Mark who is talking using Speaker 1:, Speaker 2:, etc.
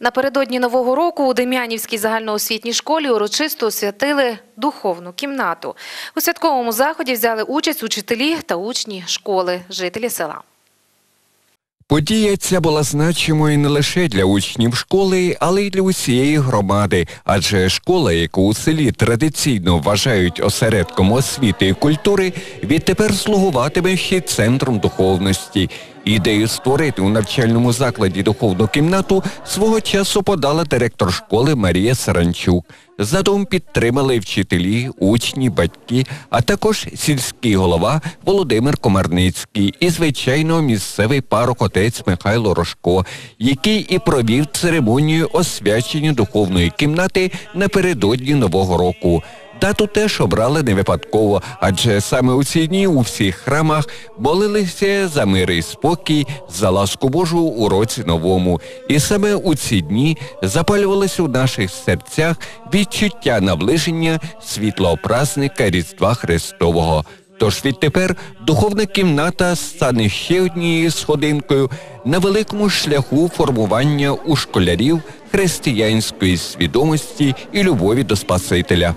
Speaker 1: Напередодні Нового року у Дем'янівській загальноосвітній школі урочисто освятили духовну кімнату. У святковому заході взяли участь учителі та учні школи, жителі села.
Speaker 2: Подія ця була значимою не лише для учнів школи, але й для усієї громади, адже школа, яку у селі традиційно вважають осередком освіти і культури, відтепер слугуватиме ще центром духовності. Ідею створити у навчальному закладі духовну кімнату свого часу подала директор школи Марія Саранчук. Задум підтримали вчителі, учні, батьки, а також сільський голова Володимир Комарницький і, звичайно, місцевий парок-отець Михайло Рожко, який і провів церемонію освячення духовної кімнати напередодні Нового року. Дату теж обрали не випадково, адже саме у ці дні у всіх храмах молилися за мир і спокій, за ласку Божу у році новому. І саме у ці дні запалювалися у наших серцях відчуття наближення світлого празника Різдва Христового. Тож відтепер духовна кімната стане ще однією сходинкою на великому шляху формування у школярів християнської свідомості і любові до Спасителя.